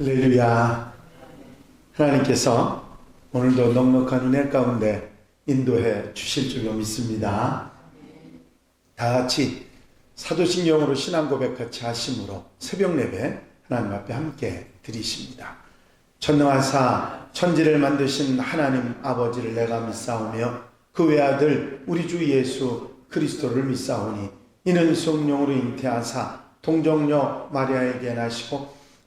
할렐루야. 하나님께서 오늘도 넉넉한 은혜 가운데 인도해 주실 줄로 믿습니다. 다 같이 사도신경으로 신앙 고백 같이 하심으로 새벽 예배 하나님 앞에 함께 드리십니다. 전능하사 천지를 만드신 하나님 아버지를 내가 믿사오며 그 외아들 우리 주 예수 그리스도를 믿사오니 이는 성령으로 잉태하사 동정녀 마리아에게 나시고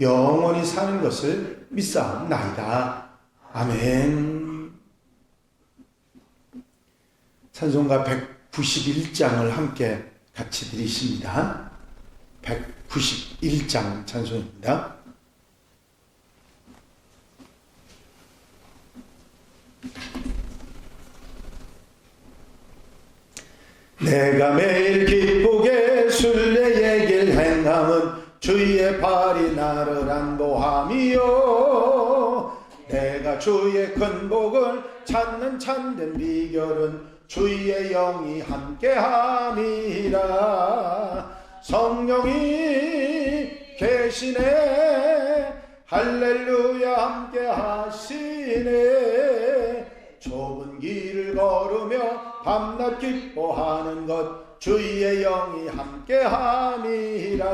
영원히 사는 것을 믿사옵나이다. 아멘. 찬송가 191장을 함께 같이 드리십니다. 191장 찬송입니다. 내가 매일 주의 큰 복을 찾는 참된 비결은 주의 영이 함께함이라. 성령이 계시네. 할렐루야 함께하시네. 좁은 길을 걸으며 밤낮 기뻐하는 것 주의 영이 함께함이라.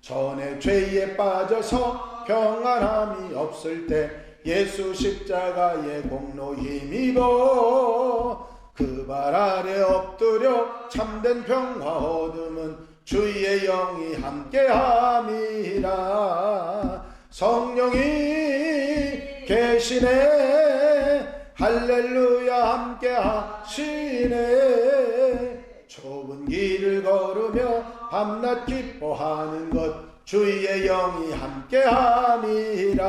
전에 죄에 빠져서 평안함이 없을 때 예수 십자가의 공로 힘입어 그 발 아래 엎드려 참된 평화 얻음은 주의 영이 함께함이라. 성령이 계시네. 할렐루야 함께 하시네. 좁은 길을 걸으며 밤낮 기뻐하는 것 주의 영이 함께 함이라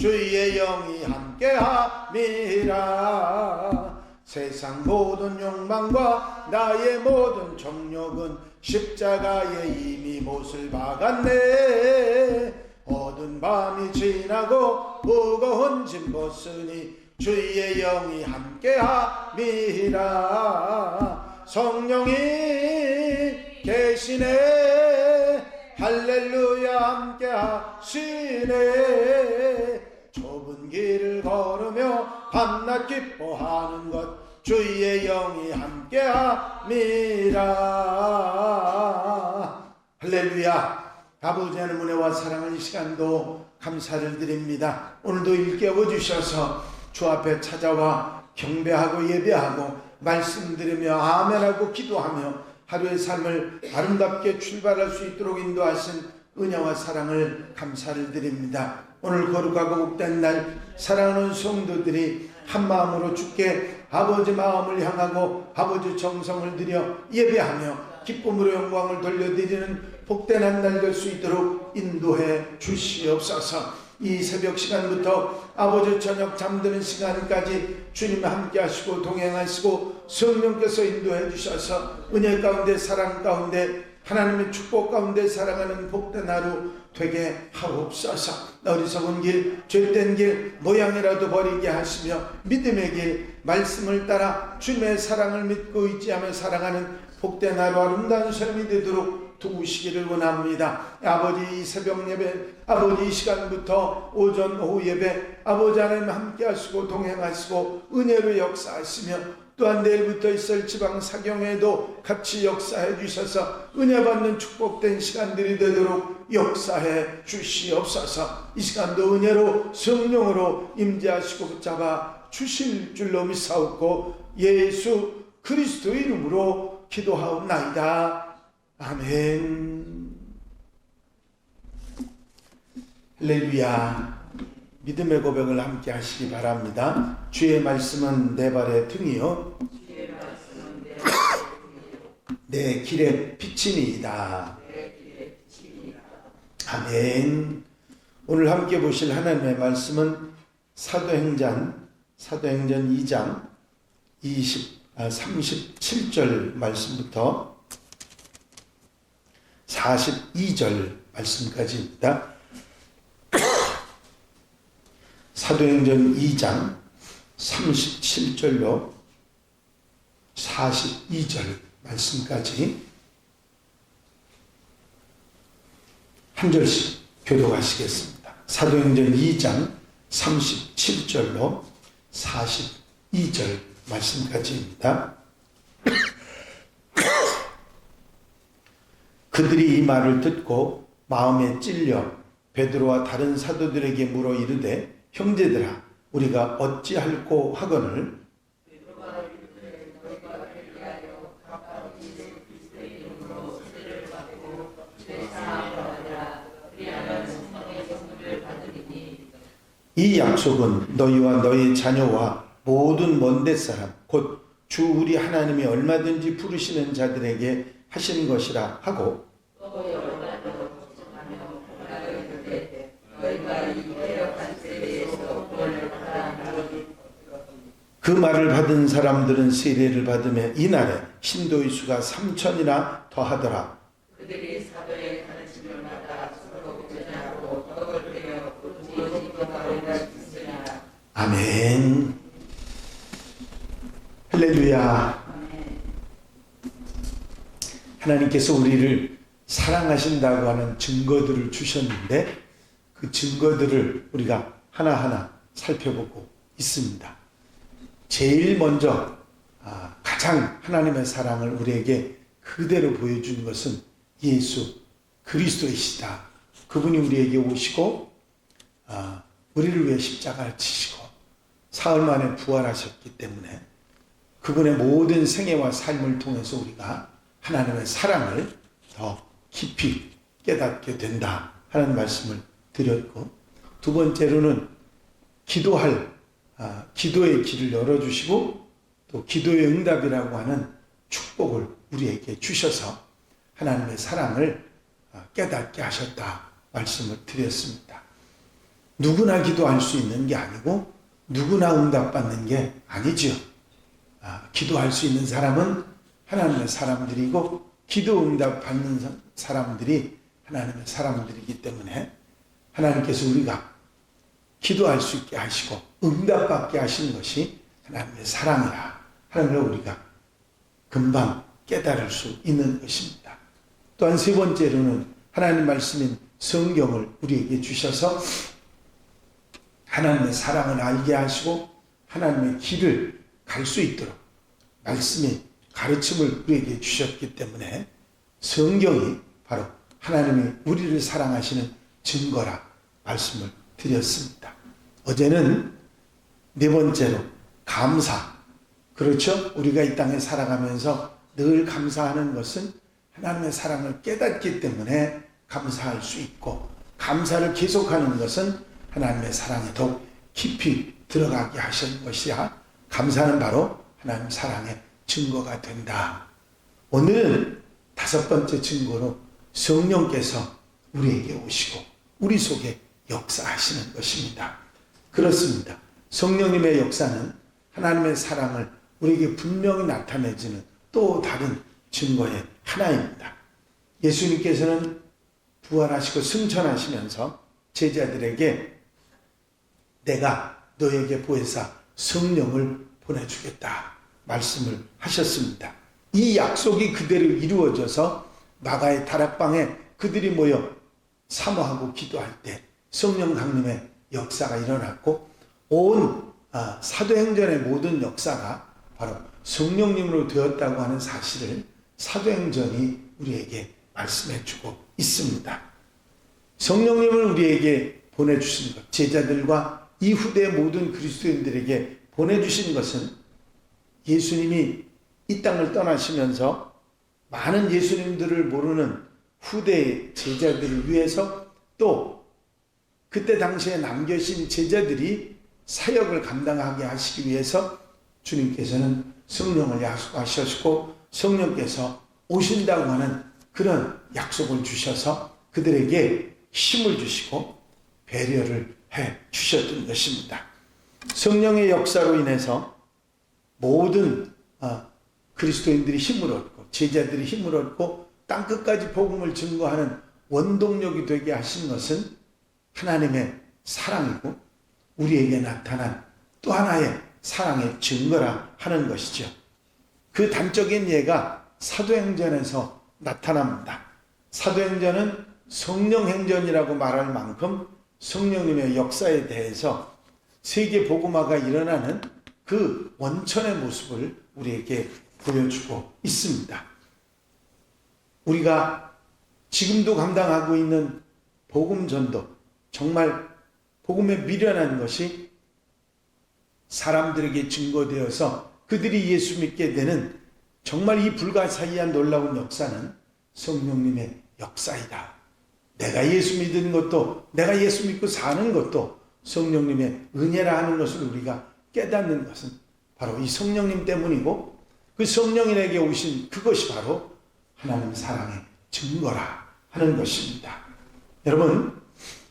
주의 영이 함께함이라. 세상 모든 욕망과 나의 모든 정욕은 십자가에 이미 못을 박았네. 어두운 밤이 지나고 무거운 짐 벗으니 주의 영이 함께함이라. 성령이 계시네. 할렐루야 함께하시네 길을 걸으며 밤낮 기뻐하는 것 주의 영이 함께함이라 할렐루야. 아버지 하나님 은혜와 사랑을 이 시간도 감사를 드립니다. 오늘도 일깨워 주셔서 주 앞에 찾아와 경배하고 예배하고 말씀 들으며 아멘하고 기도하며 하루의 삶을 아름답게 출발할 수 있도록 인도하신 은혜와 사랑을 감사를 드립니다. 오늘 거룩하고 복된 날 사랑하는 성도들이 한 마음으로 주께 아버지 마음을 향하고 아버지 정성을 들여 예배하며 기쁨으로 영광을 돌려드리는 복된 한 날 될 수 있도록 인도해 주시옵소서. 이 새벽 시간부터 아버지 저녁 잠드는 시간까지 주님 함께 하시고 동행하시고 성령께서 인도해 주셔서 은혜 가운데 사랑 가운데 하나님의 축복 가운데 살아가는 복된 하루 되게 하옵소서 어리석은 길, 죄된 길, 모양이라도 버리게 하시며 믿음의 길, 말씀을 따라 주님의 사랑을 믿고 의지하며 살아가는 복된 하루 아름다운 삶이 되도록 도우시기를 원합니다. 아버지 이 새벽 예배, 아버지 이 시간부터 오전 오후 예배, 아버지 하나님 함께 하시고 동행하시고 은혜로 역사하시며 또한 내일부터 있을 지방 사경에도 같이 역사해 주셔서 은혜 받는 축복된 시간들이 되도록 역사해 주시옵소서. 이 시간도 은혜로 성령으로 임재하시고 붙잡아 주실 줄로 믿사옵고 예수 그리스도 이름으로 기도하옵나이다. 아멘. 할렐루야. 믿음의 고백을 함께 하시기 바랍니다. 주의 말씀은 내 발의 등이요. 내 길의 빛이니이다. 아멘. 오늘 함께 보실 하나님의 말씀은 사도행전 사도행전 2장 20 아, 37절 말씀부터 42절 말씀까지입니다. 사도행전 2장 37절로 42절 말씀까지 한 절씩 교독하시겠습니다. 사도행전 2장 37절로 42절 말씀까지입니다. 그들이 이 말을 듣고 마음에 찔려 베드로와 다른 사도들에게 물어 이르되 형제들아 우리가 어찌할꼬 하거늘? 이 약속은 너희와 너희 자녀와 모든 먼데 사람 곧 주 우리 하나님이 얼마든지 부르시는 자들에게 하시는 것이라 하고 그 말을 받은 사람들은 세례를 받으며 이날에 신도의 수가 삼천이나 더하더라. 그들이 사도의 가르침을 받아 서로 교제하고 떼어 굳이 기도하리라 했으나 아멘. 할렐루야. 하나님께서 우리를 사랑하신다고 하는 증거들을 주셨는데 그 증거들을 우리가 하나하나 살펴보고 있습니다. 제일 먼저 아, 가장 하나님의 사랑을 우리에게 그대로 보여준 것은 예수 그리스도이시다. 그분이 우리에게 오시고 아, 우리를 위해 십자가를 치시고 사흘 만에 부활하셨기 때문에 그분의 모든 생애와 삶을 통해서 우리가 하나님의 사랑을 더 깊이 깨닫게 된다 하는 말씀을 드렸고 두 번째로는 기도할 아, 기도의 길을 열어주시고 또 기도의 응답이라고 하는 축복을 우리에게 주셔서 하나님의 사랑을 아, 깨닫게 하셨다 말씀을 드렸습니다. 누구나 기도할 수 있는 게 아니고 누구나 응답받는 게 아니죠. 아, 기도할 수 있는 사람은 하나님의 사람들이고 기도 응답 받는 사람들이 하나님의 사람들이기 때문에 하나님께서 우리가 기도할 수 있게 하시고 응답받게 하시는 것이 하나님의 사랑이라 걸 우리가 금방 깨달을 수 있는 것입니다. 또한 세 번째로는 하나님 말씀인 성경을 우리에게 주셔서 하나님의 사랑을 알게 하시고 하나님의 길을 갈 수 있도록 말씀이 가르침을 우리에게 주셨기 때문에 성경이 바로 하나님이 우리를 사랑하시는 증거라 말씀을 드렸습니다. 어제는 네 번째로 감사. 그렇죠? 우리가 이 땅에 살아가면서 늘 감사하는 것은 하나님의 사랑을 깨닫기 때문에 감사할 수 있고 감사를 계속하는 것은 하나님의 사랑에 더 깊이 들어가게 하시는 것이야. 감사는 바로 하나님 사랑의 증거가 된다. 오늘은 다섯 번째 증거로 성령께서 우리에게 오시고 우리 속에 역사하시는 것입니다. 그렇습니다. 성령님의 역사는 하나님의 사랑을 우리에게 분명히 나타내주는 또 다른 증거의 하나입니다. 예수님께서는 부활하시고 승천하시면서 제자들에게 내가 너에게 보혜사 성령을 보내주겠다 말씀을 하셨습니다. 이 약속이 그대로 이루어져서 마가의 다락방에 그들이 모여 사모하고 기도할 때 성령 강림의 역사가 일어났고 온 아, 사도행전의 모든 역사가 바로 성령님으로 되었다고 하는 사실을 사도행전이 우리에게 말씀해 주고 있습니다. 성령님을 우리에게 보내주신 것, 제자들과 이 후대 모든 그리스도인들에게 보내주신 것은 예수님이 이 땅을 떠나시면서 많은 예수님들을 모르는 후대 제자들을 위해서 또 그때 당시에 남겨신 제자들이 사역을 감당하게 하시기 위해서 주님께서는 성령을 약속하셨고 성령께서 오신다고 하는 그런 약속을 주셔서 그들에게 힘을 주시고 배려를 해 주셨던 것입니다. 성령의 역사로 인해서 모든 어, 그리스도인들이 힘을 얻고 제자들이 힘을 얻고 땅 끝까지 복음을 증거하는 원동력이 되게 하신 것은 하나님의 사랑이고 우리에게 나타난 또 하나의 사랑의 증거라 하는 것이죠. 그 단적인 예가 사도행전에서 나타납니다. 사도행전은 성령행전이라고 말할 만큼 성령님의 역사에 대해서 세계 복음화가 일어나는 그 원천의 모습을 우리에게 보여주고 있습니다. 우리가 지금도 감당하고 있는 복음 전도, 정말 복음에 미련한 것이 사람들에게 증거되어서 그들이 예수 믿게 되는 정말 이 불가사의한 놀라운 역사는 성령님의 역사이다. 내가 예수 믿는 것도, 내가 예수 믿고 사는 것도 성령님의 은혜라 하는 것을 우리가 깨닫는 것은 바로 이 성령님 때문이고 그 성령인에게 오신 그것이 바로 하나님 사랑의 증거라 하는 것입니다. 여러분,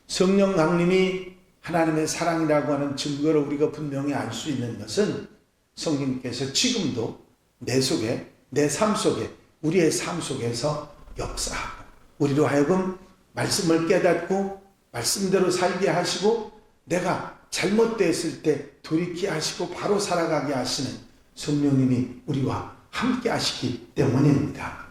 성령 강림이 하나님의 사랑이라고 하는 증거를 우리가 분명히 알 수 있는 것은 성령께서 지금도 내 속에, 내 삶 속에, 우리의 삶 속에서 역사하고, 우리로 하여금 말씀을 깨닫고, 말씀대로 살게 하시고, 내가 잘못됐을 때 돌이키게 하시고, 바로 살아가게 하시는 성령님이 우리와 함께 하시기 때문입니다.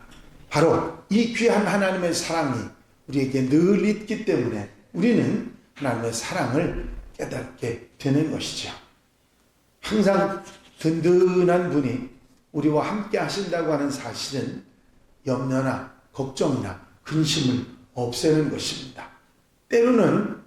바로 이 귀한 하나님의 사랑이 우리에게 늘 있기 때문에 우리는 하나님의 사랑을 깨닫게 되는 것이죠. 항상 든든한 분이 우리와 함께 하신다고 하는 사실은 염려나 걱정이나 근심을 없애는 것입니다. 때로는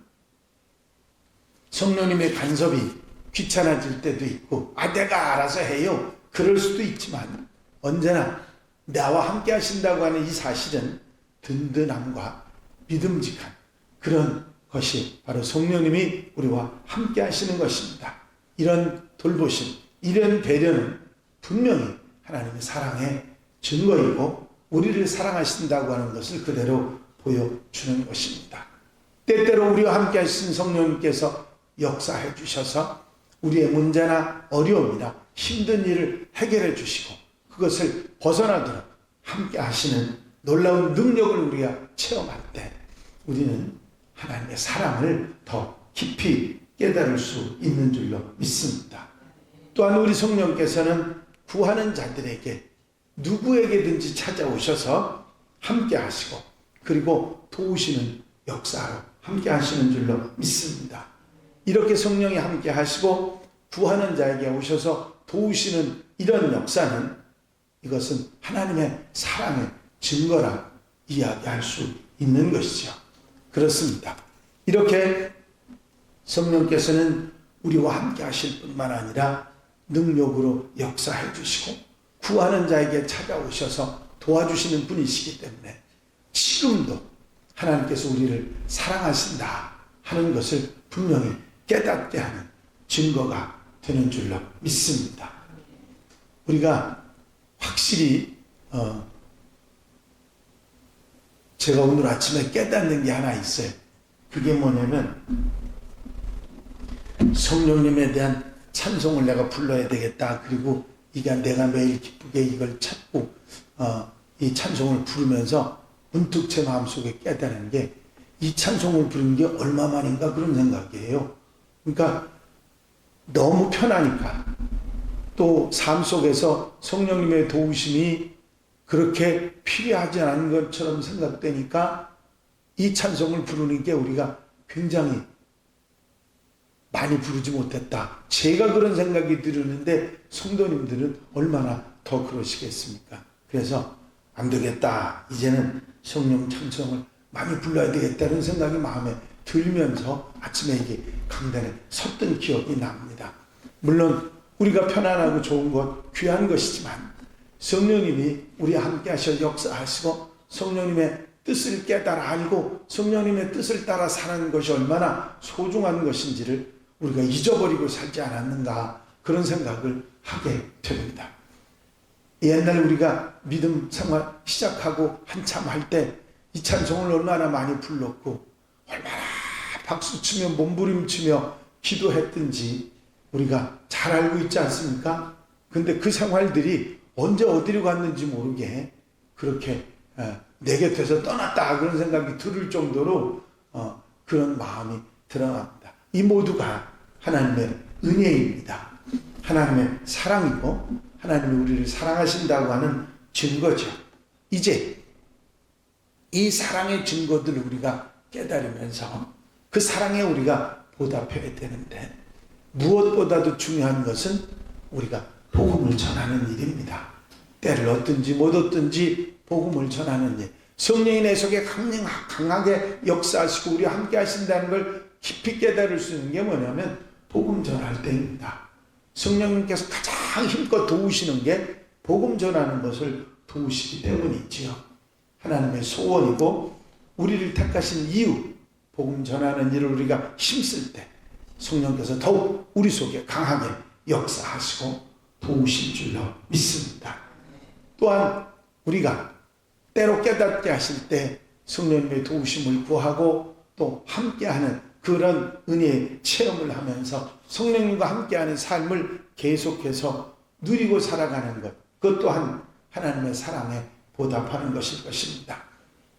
성령님의 간섭이 귀찮아질 때도 있고, 아, 내가 알아서 해요. 그럴 수도 있지만, 언제나 나와 함께 하신다고 하는 이 사실은 든든함과 믿음직한 그런 것이 바로 성령님이 우리와 함께 하시는 것입니다. 이런 돌보심, 이런 배려는 분명히 하나님의 사랑의 증거이고 우리를 사랑하신다고 하는 것을 그대로 보여주는 것입니다. 때때로 우리와 함께 하신 성령님께서 역사해 주셔서 우리의 문제나 어려움이나 힘든 일을 해결해 주시고 그것을 벗어나도록 함께 하시는 놀라운 능력을 우리가 체험할 때 우리는 하나님의 사랑을 더 깊이 깨달을 수 있는 줄로 믿습니다. 또한 우리 성령께서는 구하는 자들에게 누구에게든지 찾아오셔서 함께 하시고 그리고 도우시는 역사로 함께 하시는 줄로 믿습니다. 이렇게 성령이 함께 하시고 구하는 자에게 오셔서 도우시는 이런 역사는 이것은 하나님의 사랑의 증거라 이야기할 수 있는 것이죠. 그렇습니다. 이렇게 성령께서는 우리와 함께 하실 뿐만 아니라 능력으로 역사해 주시고 구하는 자에게 찾아오셔서 도와주시는 분이시기 때문에 지금도 하나님께서 우리를 사랑하신다 하는 것을 분명히 깨닫게 하는 증거가 되는 줄로 믿습니다. 우리가 확실히 어 제가 오늘 아침에 깨닫는 게 하나 있어요. 그게 뭐냐면 성령님에 대한 찬송을 내가 불러야 되겠다. 그리고 이게 내가 매일 기쁘게 이걸 찾고 어, 이 찬송을 부르면서 문득 제 마음속에 깨달은 게 이 찬송을 부르는 게 얼마만인가 그런 생각이에요. 그러니까 너무 편하니까 또 삶 속에서 성령님의 도우심이 그렇게 필요하지 않은 것처럼 생각되니까 이 찬송을 부르는 게 우리가 굉장히 많이 부르지 못했다. 제가 그런 생각이 들었는데 성도님들은 얼마나 더 그러시겠습니까? 그래서 안 되겠다. 이제는 성령 찬송을 많이 불러야 되겠다는 생각이 마음에 들면서 아침에 이게 강단에 섰던 기억이 납니다. 물론 우리가 편안하고 좋은 것, 귀한 것이지만 성령님이 우리와 함께 하셔 역사하시고 성령님의 뜻을 깨달아 알고 성령님의 뜻을 따라 사는 것이 얼마나 소중한 것인지를 우리가 잊어버리고 살지 않았는가 그런 생각을 하게 됩니다. 옛날 우리가 믿음 생활 시작하고 한참 할 때 이 찬송을 얼마나 많이 불렀고 얼마나 박수치며 몸부림치며 기도했든지 우리가 잘 알고 있지 않습니까? 근데 그 생활들이 언제 어디로 갔는지 모르게 그렇게 어, 내 곁에서 떠났다 그런 생각이 들을 정도로 어, 그런 마음이 드러납니다. 이 모두가 하나님의 은혜입니다. 하나님의 사랑이고 하나님이 우리를 사랑하신다고 하는 증거죠. 이제 이 사랑의 증거들을 우리가 깨달으면서 그 사랑에 우리가 보답해야 되는데 무엇보다도 중요한 것은 우리가 복음을 전하는 일입니다. 때를 얻든지 못 얻든지 복음을 전하는 일. 성령이 내 속에 강하게 역사하시고 우리와 함께 하신다는 걸 깊이 깨달을 수 있는 게 뭐냐면 복음 전할 때입니다. 성령님께서 가장 힘껏 도우시는 게 복음 전하는 것을 도우시기 때문이지요. 하나님의 소원이고 우리를 택하신 이유 복음 전하는 일을 우리가 힘쓸 때 성령께서 더욱 우리 속에 강하게 역사하시고 도우실 줄로 믿습니다. 또한 우리가 때로 깨닫게 하실 때 성령님의 도우심을 구하고 또 함께하는 그런 은혜의 체험을 하면서 성령님과 함께하는 삶을 계속해서 누리고 살아가는 것 그것 또한 하나님의 사랑에 보답하는 것일 것입니다.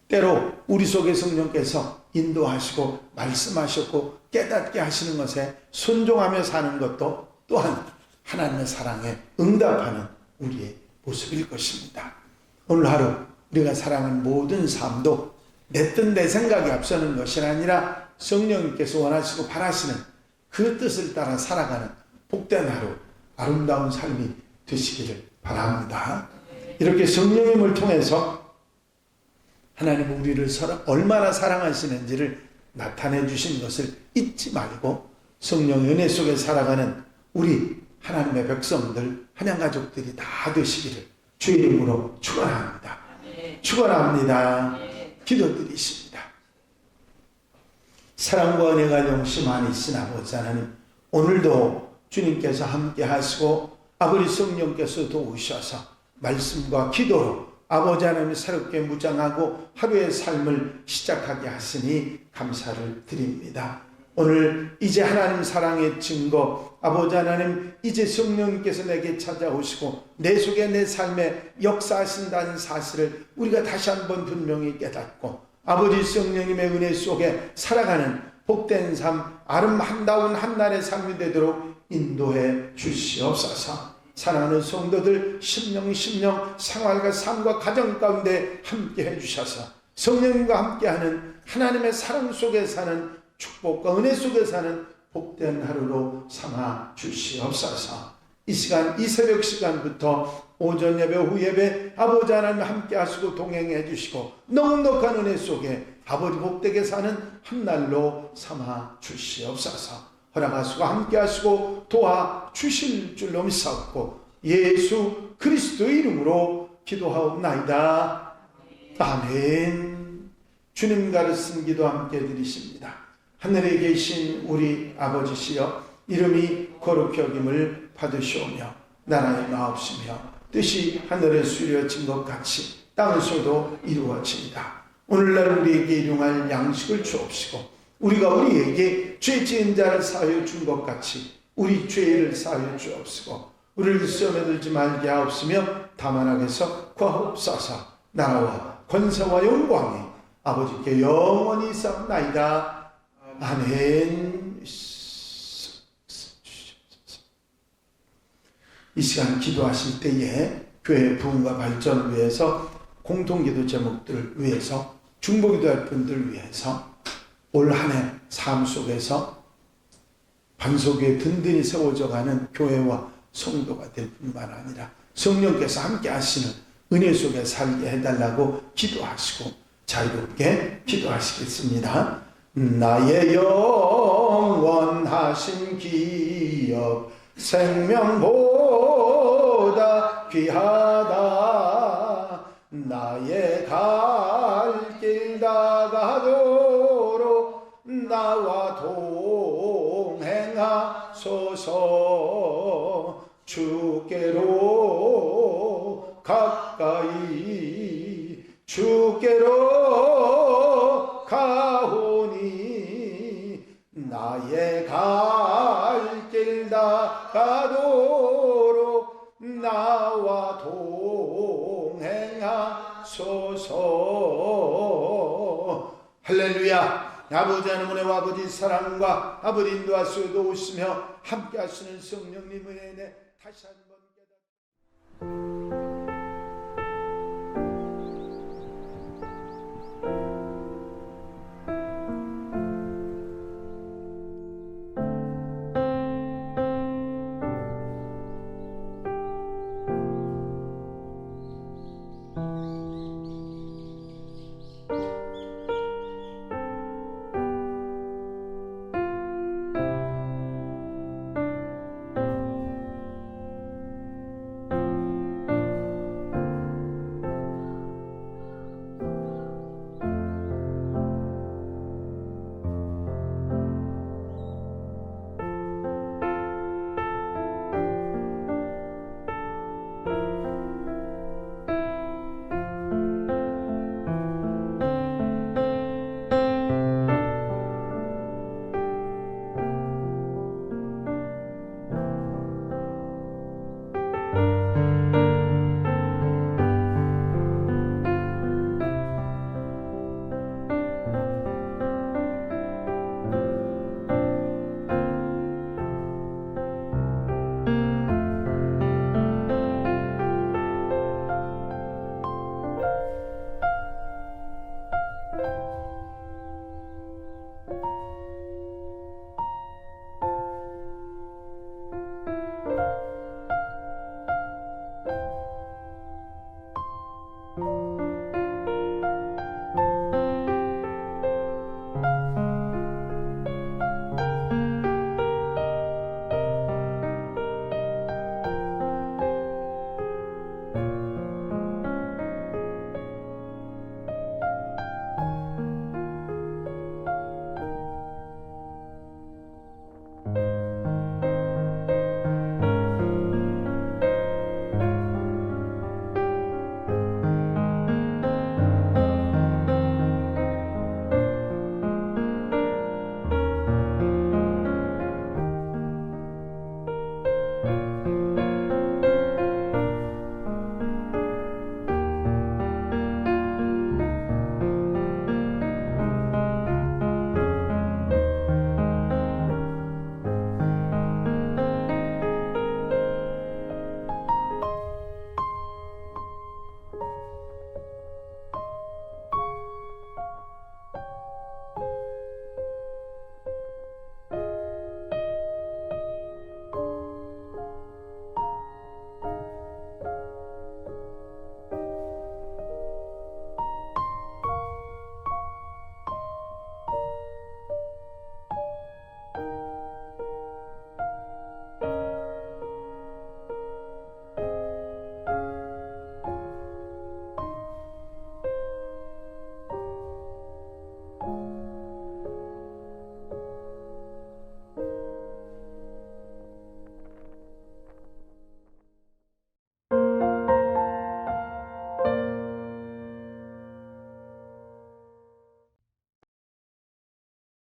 때로 우리 속에 성령께서 인도하시고 말씀하셨고 깨닫게 하시는 것에 순종하며 사는 것도 또한 하나님의 사랑에 응답하는 우리의 모습일 것입니다. 오늘 하루 우리가 사랑하는 모든 삶도 내 뜻 내 생각이 앞서는 것이 아니라 성령님께서 원하시고 바라시는 그 뜻을 따라 살아가는 복된 하루 아름다운 삶이 되시기를 바랍니다. 이렇게 성령님을 통해서 하나님 우리를 얼마나 사랑하시는지를 나타내 주신 것을 잊지 말고 성령 은혜 속에 살아가는 우리 하나님의 백성들 한양 가족들이 다 되시기를 주의 이름으로 축원합니다. 축원합니다. 기도드리십니다. 사랑과 은혜가 용심한 이신 아버지 하나님 오늘도 주님께서 함께 하시고 아버지 성령께서 도우셔서 말씀과 기도로 아버지 하나님 새롭게 무장하고 하루의 삶을 시작하게 하시니 감사를 드립니다. 오늘 이제 하나님 사랑의 증거 아버지 하나님 이제 성령님께서 내게 찾아오시고 내 속에 내 삶에 역사하신다는 사실을 우리가 다시 한번 분명히 깨닫고 아버지 성령님의 은혜 속에 살아가는 복된 삶 아름다운 한날의 삶이 되도록 인도해 주시옵소서. 사랑하는 성도들 심령 심령 생활과 삶과 가정 가운데 함께 해주셔서 성령님과 함께하는 하나님의 사랑 속에 사는 축복과 은혜 속에 사는 복된 하루로 삼아 주시옵소서. 이 시간 이 새벽 시간부터 오전 예배 후 예배 아버지 하나님 함께 하시고 동행해 주시고 넉넉한 은혜 속에 아버지 복되게 사는 한 날로 삼아 주시옵소서. 허락하시고 함께 하시고 도와 주실 줄로 믿사옵고 예수 그리스도의 이름으로 기도하옵나이다. 아멘. 주님 가르친 기도 함께 드리십니다. 하늘에 계신 우리 아버지시여 이름이 거룩히 여김을 받으시오며 나라의 마옵시며 뜻이 하늘에 수려진 것 같이 땅에서도 이루어집니다. 오늘날 우리에게 일용할 양식을 주옵시고 우리가 우리에게 죄 지은 자를 사하여 준 것 같이 우리 죄를 사하여 주옵시고 우리를 시험에 들지 말게 하옵시며 다만 악에서 구하옵소서 나라와 권세와 영광이 아버지께 영원히 있사옵나이다. 아멘. 이 시간 기도하실 때에 교회 부흥과 발전을 위해서 공통기도 제목들을 위해서 중보기도할 분들 위해서 올 한 해 삶 속에서 반석에 든든히 세워져 가는 교회와 성도가 될 뿐만 아니라 성령께서 함께 하시는 은혜 속에 살게 해달라고 기도하시고 자유롭게 기도하시겠습니다. 나의 영원하신 기업 생명보다 귀하다. 나의 갈 길 다가도록 나와 동행하소서. 주께로 가까이 주께로 아버지 하나님 은혜와 아버지 사랑과 아버지 인도하시고 오시며 함께 하시는 성령님 은혜에 다시 한번 깨닫